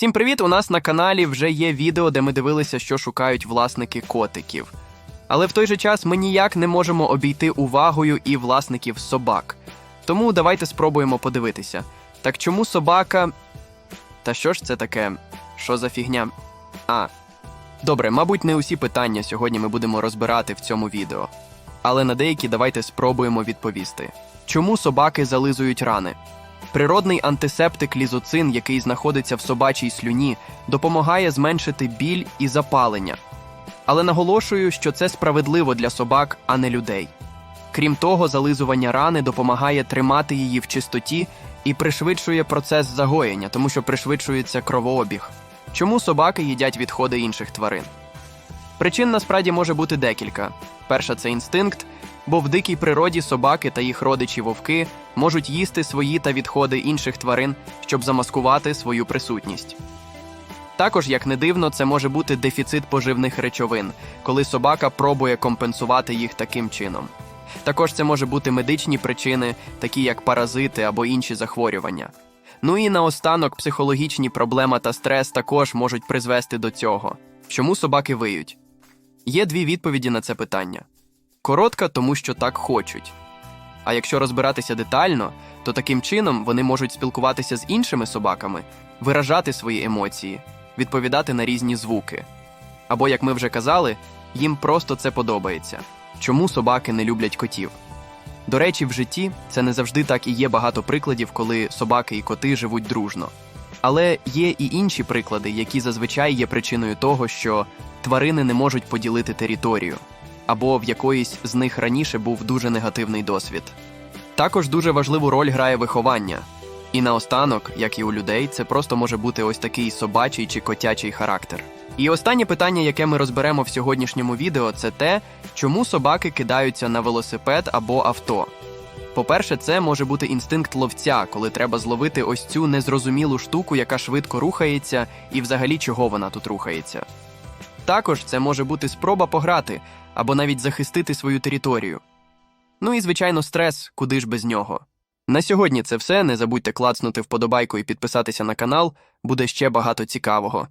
Всім привіт! У нас на каналі вже є відео, де ми дивилися, що шукають власники котиків. Але в той же час ми ніяк не можемо обійти увагою і власників собак. Тому давайте спробуємо подивитися. Так чому собака. Та що ж це таке? Що за фігня? А. Добре, мабуть, не усі питання сьогодні ми будемо розбирати в цьому відео. Але на деякі давайте спробуємо відповісти. Чому собаки зализують рани? Природний антисептик лізоцин, який знаходиться в собачій слюні, допомагає зменшити біль і запалення. Але наголошую, що це справедливо для собак, а не людей. Крім того, зализування рани допомагає тримати її в чистоті і пришвидшує процес загоєння, тому що пришвидшується кровообіг. Чому собаки їдять відходи інших тварин? Причин насправді може бути декілька. Перша це інстинкт, бо в дикій природі собаки та їх родичі вовки можуть їсти свої та відходи інших тварин, щоб замаскувати свою присутність. Також, як не дивно, це може бути дефіцит поживних речовин, коли собака пробує компенсувати їх таким чином. Також це може бути медичні причини, такі як паразити або інші захворювання. Ну і наостанок психологічні проблеми та стрес також можуть призвести до цього. Чому собаки виють? Є дві відповіді на це питання. Коротка, тому що так хочуть. А якщо розбиратися детально, то таким чином вони можуть спілкуватися з іншими собаками, виражати свої емоції, відповідати на різні звуки. Або, як ми вже казали, їм просто це подобається. Чому собаки не люблять котів? До речі, в житті це не завжди так і є багато прикладів, коли собаки і коти живуть дружно. Але є і інші приклади, які зазвичай є причиною того, що тварини не можуть поділити територію, або в якоїсь з них раніше був дуже негативний досвід. Також дуже важливу роль грає виховання. І наостанок, як і у людей, це просто може бути ось такий собачий чи котячий характер. І останнє питання, яке ми розберемо в сьогоднішньому відео, це те, чому собаки кидаються на велосипед або авто. По-перше, це може бути інстинкт ловця, коли треба зловити ось цю незрозумілу штуку, яка швидко рухається, і взагалі чого вона тут рухається. Також це може бути спроба пограти або навіть захистити свою територію. Ну і, звичайно, стрес, куди ж без нього. На сьогодні це все. Не забудьте клацнути вподобайку і підписатися на канал, буде ще багато цікавого.